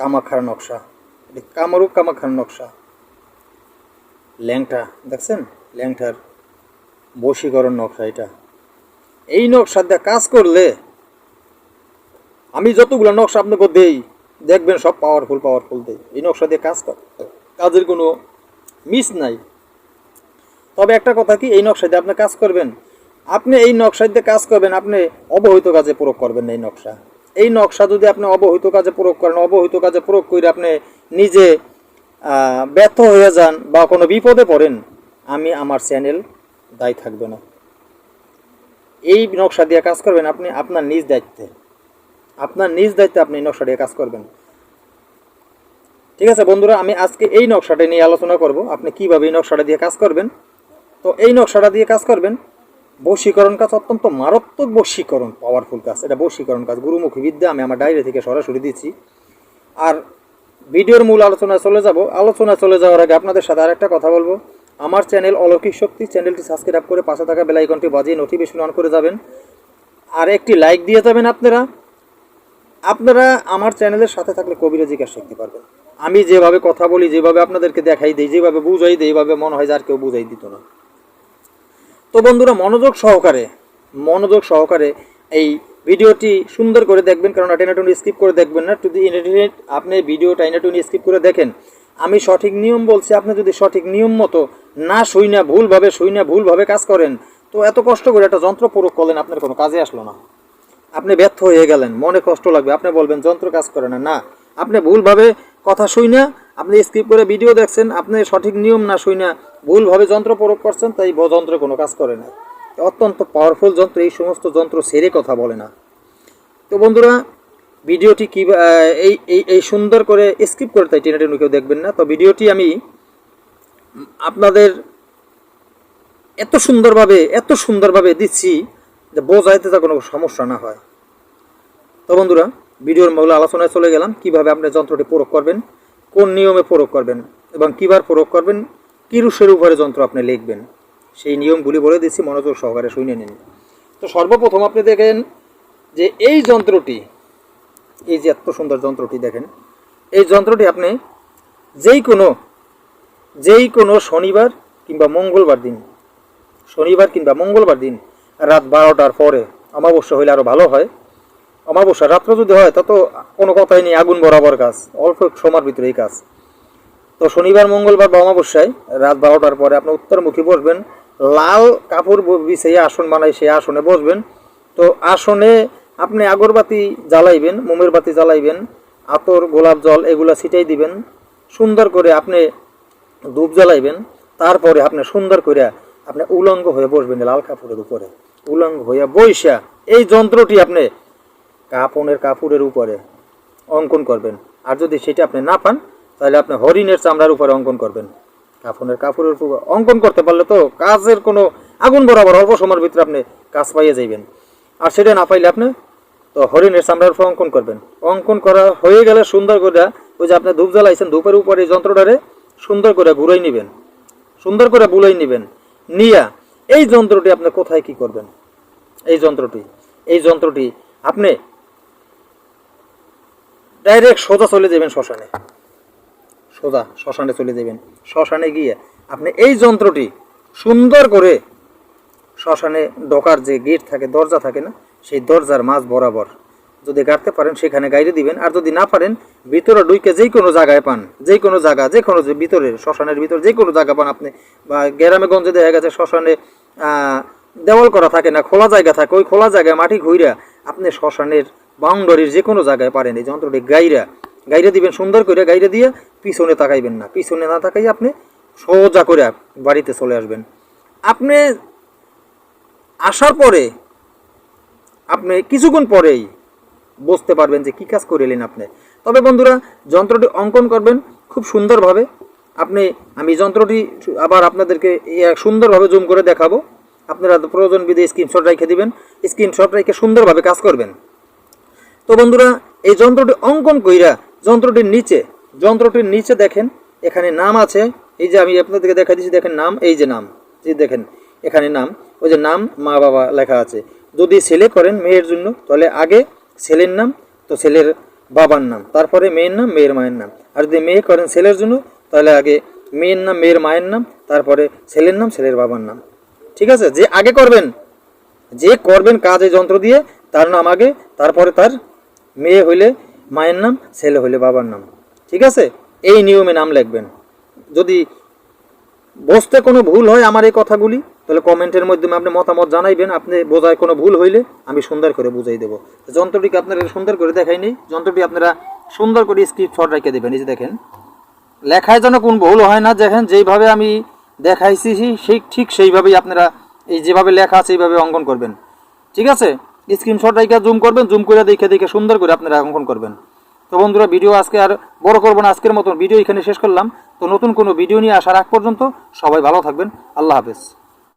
কামাখার নকশা। এটি কামারু কামাখার নকশা। ল্যাংটা, দেখছেন? ল্যাংটার বশীকরণ নকশা এটা। এই নকশা দিয়ে কাজ করলে আমি যতগুলো নকশা আপনাকে দেই, দেখবেন সব পাওয়ারফুল পাওয়ারফুল দেই। এই নকশা দিয়ে কাজ কাজের কোনো মিস নাই। তবে একটা কথা কি, এই নকশা দিয়ে আপনি কাজ করবেন। আপনি এই নকশা দিয়ে কাজ করবেন, আপনি অবহিত কাজে প্রয়োগ করবেন এই নকশা। এই নকশা যদি আপনি অবহিত কাজে প্রয়োগ করেন, অবহিত কাজে প্রয়োগ করে আপনি নিজে ব্যর্থ হয়ে যান বা কোনো বিপদে পড়েন, আমি আমার চ্যানেল দায়ী থাকবে না। এই নকশা দিয়ে কাজ করবেন আপনি আপনার নিজ দায়িত্বে। আপনার নিজ দায়িত্বে আপনি নকশা দিয়ে কাজ করবেন। ঠিক আছে বন্ধুরা, আমি আজকে এই নকশাটা নিয়ে আলোচনা করব, আপনি কীভাবে এই নকশাটা দিয়ে কাজ করবেন। তো এই নকশাটা দিয়ে কাজ করবেন বশীকরণ কাজ অত্যন্ত মারাত্মক বশীকরণ পাওয়ারফুল কাজ। এটা বশীকরণ কাজ। গুরুমুখী বিদ্যা আমি আমার ডায়েরি থেকে সরাসরি দিচ্ছি। আর ভিডিওর মূল আলোচনায় চলে যাব। আলোচনায় চলে যাওয়ার আগে আপনাদের সাথে আরেকটা কথা বলব। আমার চ্যানেল অলৌকিক শক্তি, চ্যানেলটি সাবস্ক্রাইব করে পাশে থাকা বেল আইকনটি বাজিয়ে নোটিফিকেশন অন করে যাবেন। আর একটি লাইক দিয়ে যাবেন আপনারা। আপনারা আমার চ্যানেলের সাথে থাকলে কবিরাজি কাজ শিখতে পারবেন আমি যেভাবে কথা বলি, যেভাবে আপনাদেরকে দেখাই দিই, যেভাবে বুঝাই দিই, এইভাবে মনে হয় যে আর কেউ বুঝাই দিত না। তো বন্ধুরা, মনোযোগ সহকারে মনোযোগ সহকারে এই ভিডিওটি সুন্দর করে দেখবেন কারণ টেনাটুনি স্কিপ করে দেখবেন না। যদি ইন্টারনেট আপনি ভিডিওটা ইনাটুনি স্কিপ করে দেখেন, আমি সঠিক নিয়ম বলছি, আপনি যদি সঠিক নিয়ম মতো না শুই না ভুলভাবে শুই না ভুলভাবে কাজ করেন, তো এত কষ্ট করে একটা যন্ত্র প্রয়োগ করলেন, আপনার কোনো কাজে আসলো না। আপনি ব্যর্থ হয়ে গেলেন, মনে কষ্ট লাগবে, আপনি বলবেন, যন্ত্র কাজ করে না। না, আপনি ভুলভাবে কথা শুই না আপনি স্কিপ করে ভিডিও দেখছেন, আপনি সঠিক নিয়ম না শুই না ভুলভাবে যন্ত্র প্রয়োগ করছেন, তাই যন্ত্র কোনো কাজ করে না। অত্যন্ত পাওয়ারফুল যন্ত্র, এই সমস্ত যন্ত্র সেরে কথা বলে না। তো বন্ধুরা ভিডিওটি কি এই এই সুন্দর করে স্কিপ করে তাই টেনে টেনে কেউ দেখবেন না। তো ভিডিওটি আমি আপনাদের এত সুন্দরভাবে এত সুন্দরভাবে দিচ্ছি যে বোঝাইতে যা কোনো সমস্যা না হয়। তো বন্ধুরা ভিডিওর মূল আলোচনায় চলে গেলাম। কীভাবে আপনি যন্ত্রটি প্রয়োগ করবেন কোন নিয়মে প্রয়োগ করবেন এবং কিবার প্রয়োগ করবেন কিরুষের উপরে যন্ত্র আপনি লিখবেন, সেই নিয়মগুলি বলে দিচ্ছি মনোযোগ সহকারে শুনে নিন। তো সর্বপ্রথম আপনি দেখেন যে এই যন্ত্রটি, এই যে এত সুন্দর যন্ত্রটি দেখেন, এই যন্ত্রটি আপনি যেই কোনো যেই কোনো শনিবার কিংবা মঙ্গলবার দিন, শনিবার কিংবা মঙ্গলবার দিন, রাত বারোটার পরে, অমাবস্যা হইলে আরও ভালো হয় অমাবস্যা রাত্র যদি হয়, তা তো কোনো কথাই নেই, আগুন বরাবর কাজ। অল্প সময়ের ভিতরে এই কাজ। তো শনিবার, মঙ্গলবার বা অমাবস্যায় রাত বারোটার পরে আপনি উত্তরমুখী বসবেন, লাল কাপড় বিছিয়ে আসন বানাই সেই আসনে বসবেন। তো আসনে আপনি আগরবাতি জ্বালাইবেন, মোমের বাতি জ্বালাইবেন, আতর, গোলাপ জল এগুলা ছিটাই দিবেন, সুন্দর করে আপনি ধূপ জ্বালাইবেন, তারপরে আপনি সুন্দর করে আপনি উলঙ্গ হয়ে বসবেন লাল কাপড়ের উপরে। উলঙ্গ হয়ে বৈশা এই যন্ত্রটি আপনি কাপনের কাপড়ের উপরে অঙ্কন করবেন। আর যদি সেটা আপনি না পান, তাহলে আপনি হরিণের চামড়ার উপরে অঙ্কন করবেন। কাপনের কাপড়ের উপর অঙ্কন করতে পারলে তো কাজের কোনো আগুন বরাবর অল্প সময়ের ভিতরে আপনি কাজ পাইয়ে যাইবেন। আর সেটা না পাইলে আপনি তো হরিণের চামড়ার উপর অঙ্কন করবেন। অঙ্কন করা হয়ে গেলে সুন্দর করে ওই যে আপনি ধূপ জ্বালাইছেন, ধূপের উপরে যন্ত্রটারে সুন্দর করে ঘুরাই নেবেন। সুন্দর করে বুলাই নেবেন। নিয়া এই যন্ত্রটি আপনি কোথায় কি করবেন? এই যন্ত্রটি এই যন্ত্রটি আপনি ডাইরেক্ট সোজা চলে যাবেন শ্মশানে। সোজা শ্মশানে চলে যাবেন। শ্মশানে গিয়ে আপনি এই যন্ত্রটি সুন্দর করে শ্মশানে ঢোকার যে গেট থাকে, দরজা থাকে না, সেই দরজার মাঝ বরাবর যদি গাড়তে পারেন, সেখানে গাইরে দিবেন। আর যদি না পারেন, ভিতরে ডুইকে যেই কোনো জায়গায় পান। যে কোনো জায়গা, যে কোনো যে ভিতরের শ্মশানের ভিতরে যে কোনো জায়গা পান আপনি। বা গ্রামে গঞ্জে দেখা গেছে, শ্মশানে দেওয়াল করা থাকে না, খোলা জায়গা থাকে, ওই খোলা জায়গায় মাটি ঘুইরা আপনি শ্মশানের বাউন্ডারির যে কোনো জায়গায় পারেন, এই যন্ত্রটি গাইরা, গাইরে দিবেন, সুন্দর করে গাইরে দিয়ে পিছনে তাকাইবেন না। পিছনে না তাকাই আপনি সোজা করে বাড়িতে চলে আসবেন। আপনি আসার পরে আপনি কিছুক্ষণ পরেই বুঝতে পারবেন যে কী কাজ করে এলেন আপনি। তবে বন্ধুরা, যন্ত্রটি অঙ্কন করবেন খুব সুন্দরভাবে। আপনি, আমি যন্ত্রটি আবার আপনাদেরকে সুন্দরভাবে জুম করে দেখাবো। আপনারা প্রয়োজন বিধে স্ক্রিনশট রেখে দিবেন। স্ক্রিনশট রেখে সুন্দরভাবে কাজ করবেন। তো বন্ধুরা, এই যন্ত্রটি অঙ্কন কইরা যন্ত্রটির নিচে যন্ত্রটির নিচে দেখেন, এখানে নাম আছে। এই যে আমি আপনাদেরকে দেখা দিচ্ছি, দেখেন নাম, এই যে নাম। যে দেখেন, এখানে নাম, ওই যে নাম মা বাবা লেখা আছে। যদি ছেলে করেন মেয়ের জন্য, তাহলে আগে ছেলের নাম, তো ছেলের বাবার নাম, তারপরে মেয়ের নাম, মেয়ের মায়ের নাম। আর যদি মেয়ে করেন ছেলের জন্য, তাহলে আগে মেয়ের নাম, মেয়ের মায়ের নাম, তারপরে ছেলের নাম, ছেলের বাবার নাম। ঠিক আছে? যে আগে করবেন, যে করবেন কাজ এই যন্ত্র দিয়ে, তার নাম আগে, তারপরে তার মেয়ে হইলে মায়ের নাম, ছেলে হইলে বাবার নাম। ঠিক আছে? এই নিয়মে নাম লিখবেন। যদি বসতে কোনো ভুল হয় আমার এই কথাগুলি, তাহলে কমেন্টের মাধ্যমে আপনি মতামত জানাইবেন। আপনি বোঝায় কোনো ভুল হইলে আমি সুন্দর করে বুঝাই দেবো। যন্ত্রটিকে আপনারা সুন্দর করে দেখাই দেখাইনি যন্ত্রটি আপনারা সুন্দর করে স্ক্রিপ্ট শট রেখে দেবেন। এই যে দেখেন, লেখায় যেন কোন ভুল হয় না, দেখেন যেইভাবে আমি দেখাইছি, সেই ঠিক সেইভাবেই আপনারা এই যেভাবে লেখা আছে এইভাবে অঙ্কন করবেন। ঠিক আছে? স্ক্রিনশট রেখে জুম করবেন জুম করে দেখে দেখে সুন্দর করে আপনারা অঙ্কন করবেন। তো বন্ধুরা ভিডিও আজকে আর বড় করব না, আজকের মতন ভিডিও এখানে শেষ করলাম। তো নতুন কোনো ভিডিও নিয়ে আসার আগ পর্যন্ত সবাই ভালো থাকবেন। আল্লাহ হাফেজ।